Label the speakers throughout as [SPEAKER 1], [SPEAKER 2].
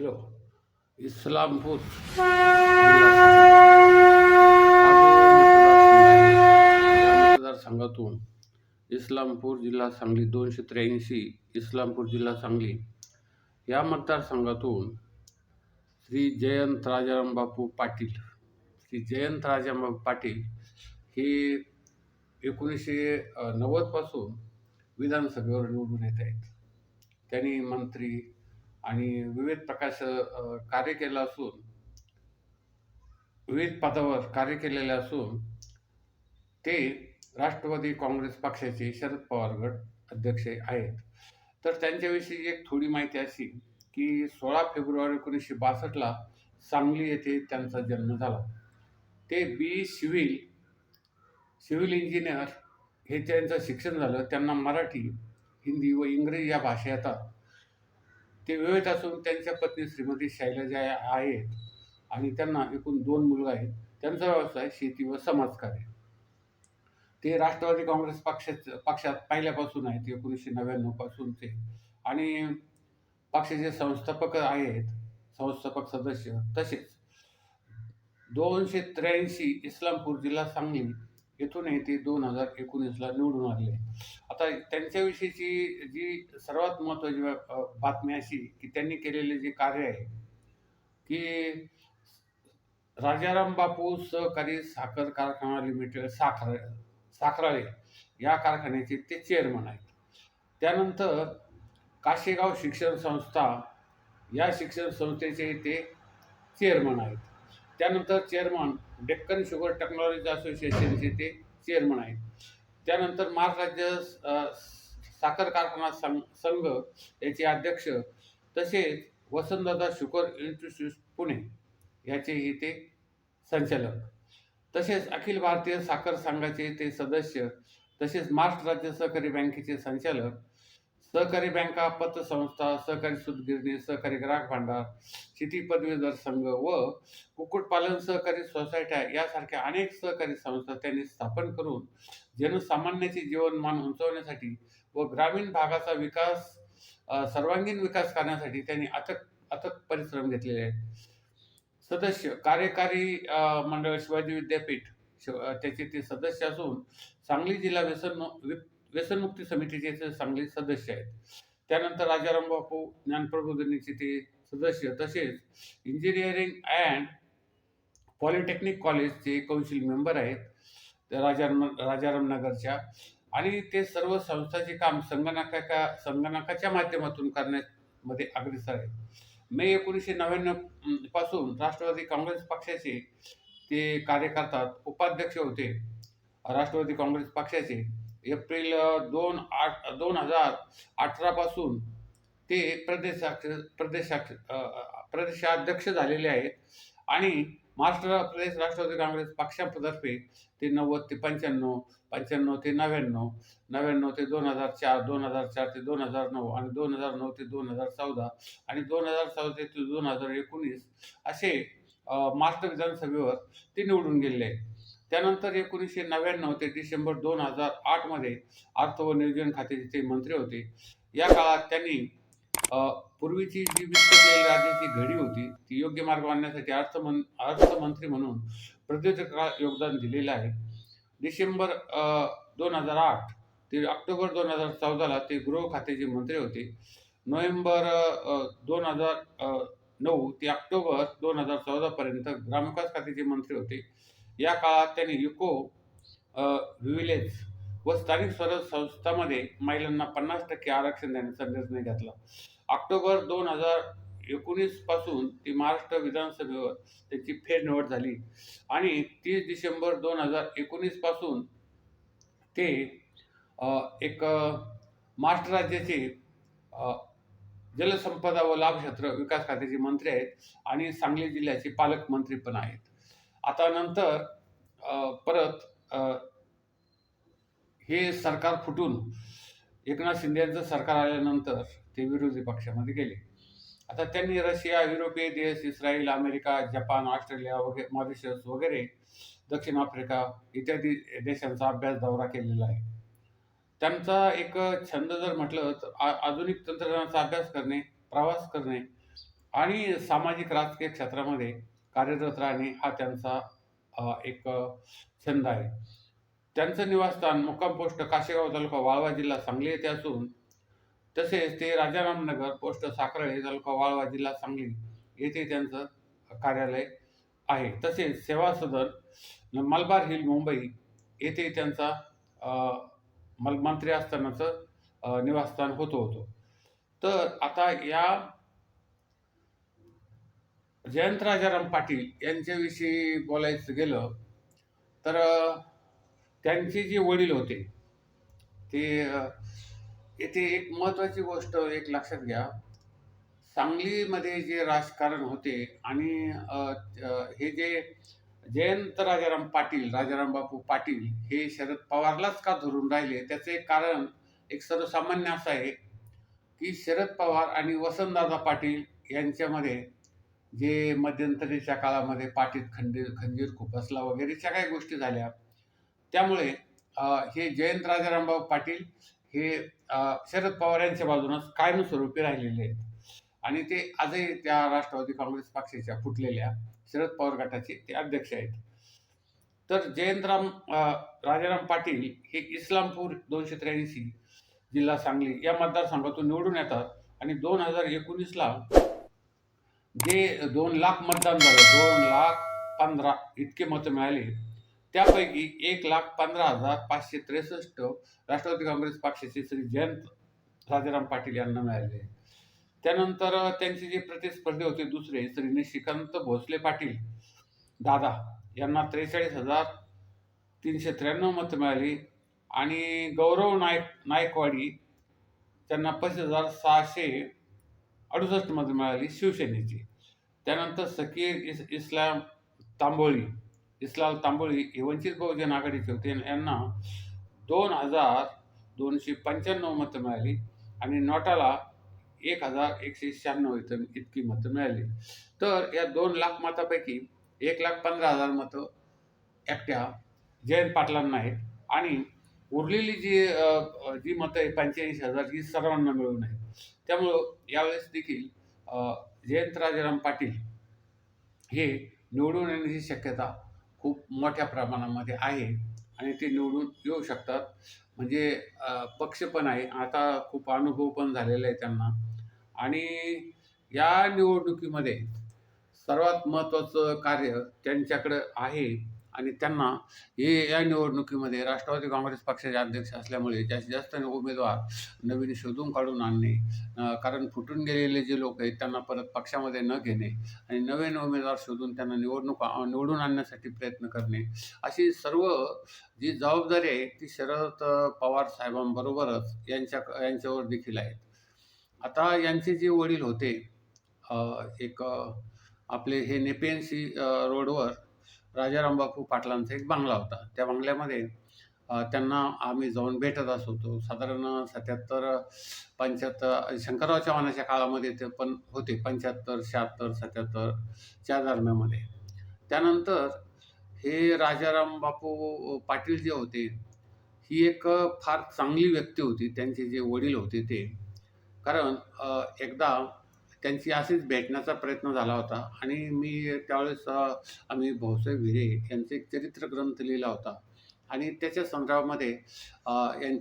[SPEAKER 1] Hello Islampur. मतदारसंघातून इस्लामपूर जिल्हा सांगली दोनशे त्र्याऐंशी इस्लामपूर जिल्हा सांगली. या मतदारसंघातून श्री जयंत राजाराम बापू पाटील श्री जयंत राजाराम बापू पाटील हे एकोणीसशे नव्वदपासून विधानसभेवर निवडून येत आहेत. त्यांनी मंत्री आणि विविध प्रकारचं कार्य केलं असून विविध पदावर कार्य केलेले असून ते राष्ट्रवादी काँग्रेस पक्षाचे शरद पवार गट अध्यक्ष आहेत. तर त्यांच्याविषयी एक थोडी माहिती अशी की सोळा फेब्रुवारी एकोणीसशे बासष्टला सांगली येथे त्यांचा जन्म झाला. ते बी सिव्हिल सिव्हिल इंजिनियर हे त्यांचं शिक्षण झालं. त्यांना मराठी हिंदी व इंग्रजी या भाषा येतात. ते विविध असून त्यांच्या पत्नी श्रीमती शैलजा आहेत आणि त्यांना एकूण दोन मुलगा आहेत त्यांचा व्यवसाय शेती व समाजकार्य ते राष्ट्रवादी काँग्रेस पक्षात पक्षात पहिल्यापासून आहेत एकोणीसशे नव्याण्णवपासून ते आणि पक्षाचे संस्थापक आहेत संस्थापक सदस्य तसेच. दोनशे त्र्याऐंशी इस्लामपूर जिल्हा सांगली येथूनही ते दोन हजार एकोणीसला निवडून आले. आता त्यांच्याविषयीची जी सर्वात महत्त्वाची बातमी अशी की त्यांनी केलेले जे कार्य आहे की राजाराम बापू सहकारी साखर कारखाना लिमिटेड साखर साखराळे या कारखान्याचे ते चेअरमन आहेत. त्यानंतर काशेगाव शिक्षण संस्था या शिक्षण संस्थेचे ते चेअरमन आहेत. त्यानंतर चेअरमन डेक्कन शुगर टेक्नॉलॉजी असोसिएशनचे ते चेअरमन आहेत. त्यानंतर महाराष्ट्र राज्य साखर कारखाना संघ संघ याचे अध्यक्ष तसेच वसंतदादा शुगर इन्स्टिट्यूट पुणे याचेही ते संचालक. तसेच अखिल भारतीय साखर संघाचे ते सदस्य तसेच महाराष्ट्र राज्य सहकारी बँकेचे संचालक सहकारी बँका पतसंस्था सहकारी सुतगिरणी सहकारी ग्राहक भांडार शेती पदवीधर संघ व कुक्कुटपालन सहकारी सोसायट्या यासारख्या अनेक सहकारी संस्था त्यांनी स्थापन करून जनसामान्याचे जीवनमान उंचवण्यासाठी व ग्रामीण भागाचा विकास सर्वांगीण विकास करण्यासाठी त्यांनी अथक अथक परिश्रम घेतलेले आहेत. सदस्य कार्यकारी मंडळ शिवाजी विद्यापीठ शिव- त्याचे ते सदस्य असून सांगली जिल्हा व्यसन वि- व्यसनमुक्ती समितीचे चांगले सांगली सदस्य आहेत त्यानंतर राजाराम बापू ज्ञानप्रबोधिनीचे ते सदस्य तसेच इंजिनिअरिंग अँड पॉलिटेक्निक कॉलेजचे कौन्सिल मेंबर आहेत राजाराम राजाराम नगरच्या. आणि ते सर्व संस्थाचे काम संगणका संगणकाच्या माध्यमातून करण्यामध्ये अग्रेसर आहेत. मे एकोणीसशे नव्याण्णवपासून राष्ट्रवादी काँग्रेस पक्षाचे ते कार्य करतात उपाध्यक्ष होते. राष्ट्रवादी काँग्रेस पक्षाचे एप्रिल दोन आठ दोन हजार अठरापासून ते प्रदेशाक्ष प्रदेशाक्ष प्रदेशाध्यक्ष झालेले आहेत. आणि महाराष्ट्र प्रदेश राष्ट्रवादी काँग्रेस पक्षातर्फे ते नव्वद ते पंच्याण्णव पंच्याण्णव ते नव्याण्णव नव्याण्णव ते दोन हजार चार दोन हजार चार ते दोन हजार नऊ आणि दोन हजार नऊ ते दोन हजार चौदा आणि दोन हजार चौदा ते दोन हजार एकोणीस असे महाराष्ट्र विधानसभेवर ते निवडून गेलेले आहेत. त्यानंतर एकोणीसशे नव्याण्णव ते डिसेंबर दोन हजार आठमध्ये अर्थ व नियोजन खात्याचे ते मंत्री होते. या काळात त्यांनी पूर्वीची जी विस्कटलेली राज्याची घडी होती ती योग्य मार्ग आणण्यासाठी अर्थमं अर्थमंत्री म्हणून प्रदीर्घ काळ योगदान दिलेलं आहे. डिसेंबर दोन हजार आठ ते ऑक्टोबर दोन हजार चौदाला ते गृह खात्याचे मंत्री होते. नोव्हेंबर दोन हजार नऊ ते ऑक्टोबर दोन हजार चौदापर्यंत ग्रामविकास खात्याचे मंत्री होते. या काळात त्यांनी युको विविलेज व स्थानिक स्वराज्य संस्थांमध्ये महिलांना पन्नास टक्के आरक्षण देण्याचा निर्णय घेतला. ऑक्टोबर दोन हजार एकोणीसपासून ती महाराष्ट्र विधानसभेवर त्याची फेरनिवड झाली आणि तीस डिसेंबर दोन हजार एकोणीसपासून ते एक महाराष्ट्र राज्याचे जलसंपदा व लाभक्षेत्र विकास खात्याचे मंत्री आहेत आणि सांगली जिल्ह्याचे पालकमंत्री पण आहेत. आता नंतर परत हे सरकार फुटून एकनाथ शिंदे यांचं सरकार आल्यानंतर ते विरोधी पक्षामध्ये गेले. आता त्यांनी रशिया युरोपीय देश इस्रायल अमेरिका जपान ऑस्ट्रेलिया वगैरे मॉरिशस वगैरे दक्षिण आफ्रिका इत्यादी देशांचा अभ्यास दौरा केलेला आहे. त्यांचा एक छंद जर म्हटलं तर आ- आधुनिक तंत्रज्ञानाचा अभ्यास करणे प्रवास करणे आणि सामाजिक राजकीय क्षेत्रामध्ये कार्यरत राहणे हा त्यांचा एक छंद आहे. त्यांचं निवासस्थान मुक्काम पोस्ट काशेगाव तालुका वाळवा जिल्हा सांगली येथे असून तसेच ते राजारामनगर पोस्ट साखरळे तालुका वाळवा जिल्हा सांगली येथे त्यांचं कार्यालय आहे. तसेच सेवा सदन मलबार हिल मुंबई येथे त्यांचा मल मंत्री असतानाचं निवासस्थान होतो होतं. तर आता या जयंत राजाराम पाटील यांच्याविषयी बोलायचं गेलं तर त्यांचे जे वडील होते ते येथे एक महत्त्वाची गोष्ट एक लक्षात घ्या. सांगलीमध्ये जे राजकारण होते आणि हे जे जयंत राजाराम पाटील राजाराम बापू पाटील हे शरद पवारलाच का धरून राहिले? त्याचं एक कारण एक सर्वसामान्य असं आहे की शरद पवार आणि वसंतदादा पाटील यांच्यामध्ये जे मध्यंतरीच्या काळामध्ये पाटीत खंडीर खंजीर खुपसला वगैरेच्या काही गोष्टी झाल्या. त्यामुळे हे जयंत राजारामभाऊ पाटील हे शरद पवार यांच्या बाजूनच कायमस्वरूपी राहिलेले आहेत. आणि ते आजही त्या राष्ट्रवादी काँग्रेस पक्षाच्या फुटलेल्या शरद पवार गटाचे ते अध्यक्ष आहेत. तर जयंतराम राजाराम पाटील हे इस्लामपूर दोनशे त्र्याऐंशी जिल्हा सांगली या मतदारसंघातून निवडून येतात. आणि दोन हजार एकोणीसला जे दोन लाख मतदान झालं दोन लाख पंधरा इतके मतं मिळाले त्यापैकी एक लाख पंधरा हजार पाचशे त्रेसष्ट राष्ट्रवादी काँग्रेस पक्षाचे श्री जयंत राजाराम पाटील यांना मिळाले त्यानंतर त्यांचे जे प्रतिस्पर्धी होते दुसरे श्री निशिकांत भोसले पाटील दादा यांना त्रेचाळीस हजार तीनशे त्र्याण्णव मतं मिळाली आणि गौरव नायक नायकवाडी त्यांना पस्तीस हजार सहाशे अडुसष्ट मतं मिळाली शिवसेनेची. त्यानंतर सकीर इस इस्लाम तांबोळी इस्लाम तांबोळी हे वंचित बहुजन आघाडीचे होते. यांना दोन हजार दोनशे पंच्याण्णव मतं मिळाली आणि नोटाला एक हजार एकशे शहाण्णव इथं इतकी मतं मिळाली. तर या दोन लाख मतापैकी एक लाख पंधरा हजार मतं एकट्या जयंत पाटलांना आहेत. आणि उरलेली जी जी मतं आहे पंच्याऐंशी हजार ही सर्वांना मिळून आहेत. त्यामुळं यावेळेस देखील जयंत राजाराम पाटील हे निवडून येण्याची शक्यता खूप मोठ्या प्रमाणामध्ये आहे आणि ते निवडून येऊ शकतात. म्हणजे पक्ष पण आहे. आता खूप अनुभव पण झालेला आहे त्यांना. आणि या निवडणुकीमध्ये सर्वात महत्त्वाचं कार्य त्यांच्याकडं आहे आणि त्यांना हे या निवडणुकीमध्ये राष्ट्रवादी काँग्रेस पक्षाचे अध्यक्ष असल्यामुळे जास्तीत जास्त उमेदवार नवीन शोधून काढून आणणे कारण फुटून गेलेले जे लोक आहेत त्यांना परत पक्षामध्ये न घेणे आणि नवीन उमेदवार शोधून त्यांना निवडणूक निवडून आणण्यासाठी प्रयत्न करणे. अशी सर्व जी जबाबदारी आहे ती शरद पवार साहेबांबरोबरच यांच्या यांच्यावर देखील आहेत आता यांचे जे वडील होते एक आपले हे नेपेन्सी रोडवर राजाराम बापू पाटलांचा एक बंगला होता. त्या बंगल्यामध्ये त्यांना आम्ही जाऊन भेटत असत. होतो साधारण सत्याहत्तर पंच्याहत्तर शंकरराव चव्हाणाच्या काळामध्ये ते पण होते. पंच्याहत्तर शहात्तर सत्याहत्तरच्या दरम्यामध्ये त्यानंतर हे राजाराम बापू पाटील जे होते ही एक फार चांगली व्यक्ती होती. त्यांचे जे वडील होते ते. कारण एकदा त्यांची अशीच भेटण्याचा प्रयत्न झाला होता. आणि मी त्यावेळेस आम्ही भाऊसाहेब विरे यांचा एक चरित्र ग्रंथ लिहिला होता. आणि त्याच्या संग्रहामध्ये अ, यां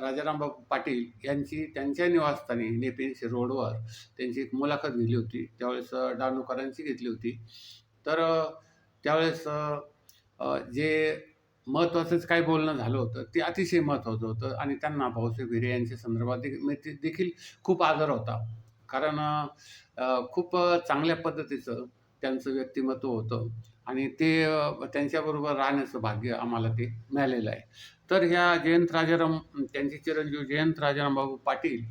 [SPEAKER 1] राजारामबाबू पाटील यांची त्यांच्या निवासस्थानी नेपिनशी रोडवर त्यांची एक मुलाखत दिली होती. त्यावेळेस अ, डाणूकरांची घेतली होती. तर त्यावेळेस जे महत्त्वाचंच काय बोलणं झालं होतं ते अतिशय महत्त्वाचं होतं. आणि त्यांना भाऊसाहेब हिरे यांच्या संदर्भात देखील देखील खूप आदर होता. कारण खूप चांगल्या पद्धतीचं त्यांचं व्यक्तिमत्व होतं. आणि ते त्यांच्याबरोबर राहण्याचं भाग्य आम्हाला ते मिळालेलं आहे. तर ह्या जयंत राजाराम त्यांचे चिरंजीव जयंत राजाराम बाबू पाटील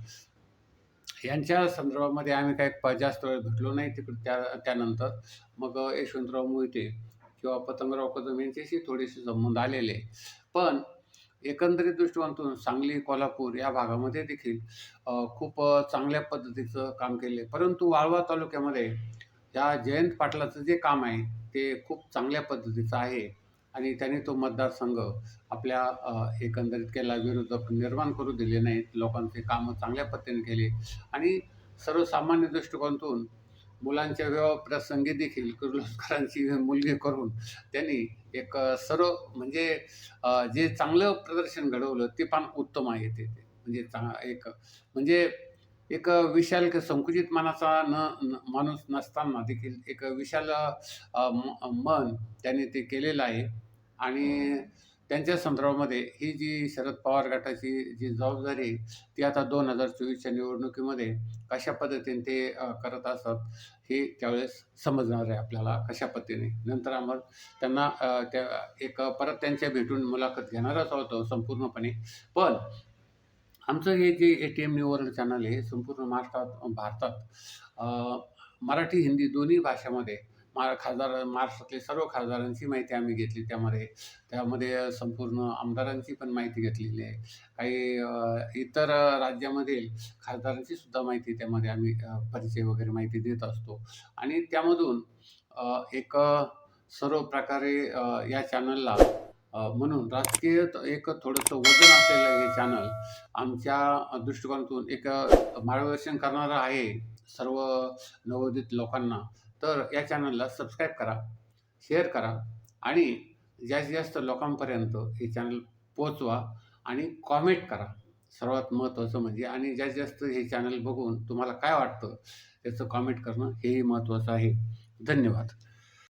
[SPEAKER 1] यांच्या संदर्भामध्ये आम्ही काही प जास्त वेळ भेटलो नाही तिकडे त्या त्यानंतर. मग यशवंतराव मोहिते किंवा पतंगराव कदम यांच्याशी थोडेसे संबंध आलेले. पण एकंदरीत दृष्टिकोनातून सांगली कोल्हापूर या भागामध्ये देखील खूप चांगल्या पद्धतीचं काम केले परंतु वाळवा तालुक्यामध्ये या जयंत पाटलाचं जे काम आहे ते खूप चांगल्या पद्धतीचं आहे. आणि त्यांनी तो मतदारसंघ आपल्या एकंदरीत केला विरोधक निर्माण करू दिले नाहीत. लोकांचे कामं चांगल्या पद्धतीने केले. आणि सर्वसामान्य दृष्टिकोनातून मुलांच्या विवाह प्रसंगी देखील किर्लोस्करांची मुलगी करून त्यांनी एक सर्व म्हणजे जे चांगलं प्रदर्शन घडवलं ते पण उत्तम आहे ते. म्हणजे चा एक म्हणजे एक विशाल संकुचित मनाचा न माणूस नसताना देखील एक विशाल म मन त्याने ते केलेलं आहे. आणि त्यांच्या संदर्भामध्ये ही जी शरद पवार गटाची जी जबाबदारी आहे, ती आता 2024च्या निवडणुकीमध्ये कशा पद्धतीने ते करत असतात, हे त्यावेळेस समजणार आहे आपल्याला कशा पद्धतीने. नंतर आम्हाला त्यांना त्या एक परत त्यांच्या भेटून मुलाखत घेणारच होतो संपूर्णपणे. पण आमचं हे जे ए-टी-एम निवडण चॅनल आहे, संपूर्ण महाराष्ट्रात भारतात मराठी, हिंदी दोन्ही भाषामध्ये मा खासदार महाराष्ट्रातले सर्व खासदारांची माहिती आम्ही घेतली त्यामध्ये. त्यामध्ये संपूर्ण आमदारांची पण माहिती घेतलेली आहे. काही इतर राज्यामधील खासदारांची सुद्धा माहिती त्यामध्ये आम्ही परिचय वगैरे माहिती देत असतो आणि त्यामधून एक सर्व प्रकारे या चॅनलला म्हणून राजकीय एक थोडंसं वजन असलेलं हे चॅनल आमच्या दृष्टिकोनातून एक मार्गदर्शन करणारं आहे सर्व नवोदित लोकांना. तर या चॅनलला सबस्क्राईब करा, शेअर करा आणि जास्तीत जास्त लोकांपर्यंत हे चॅनल पोचवा आणि कॉमेंट करा. सर्वात महत्त्वाचं म्हणजे आणि जास्तीत जास्त हे चॅनल बघून तुम्हाला काय वाटतं, याचं कॉमेंट करणं हेही महत्त्वाचं आहे. धन्यवाद.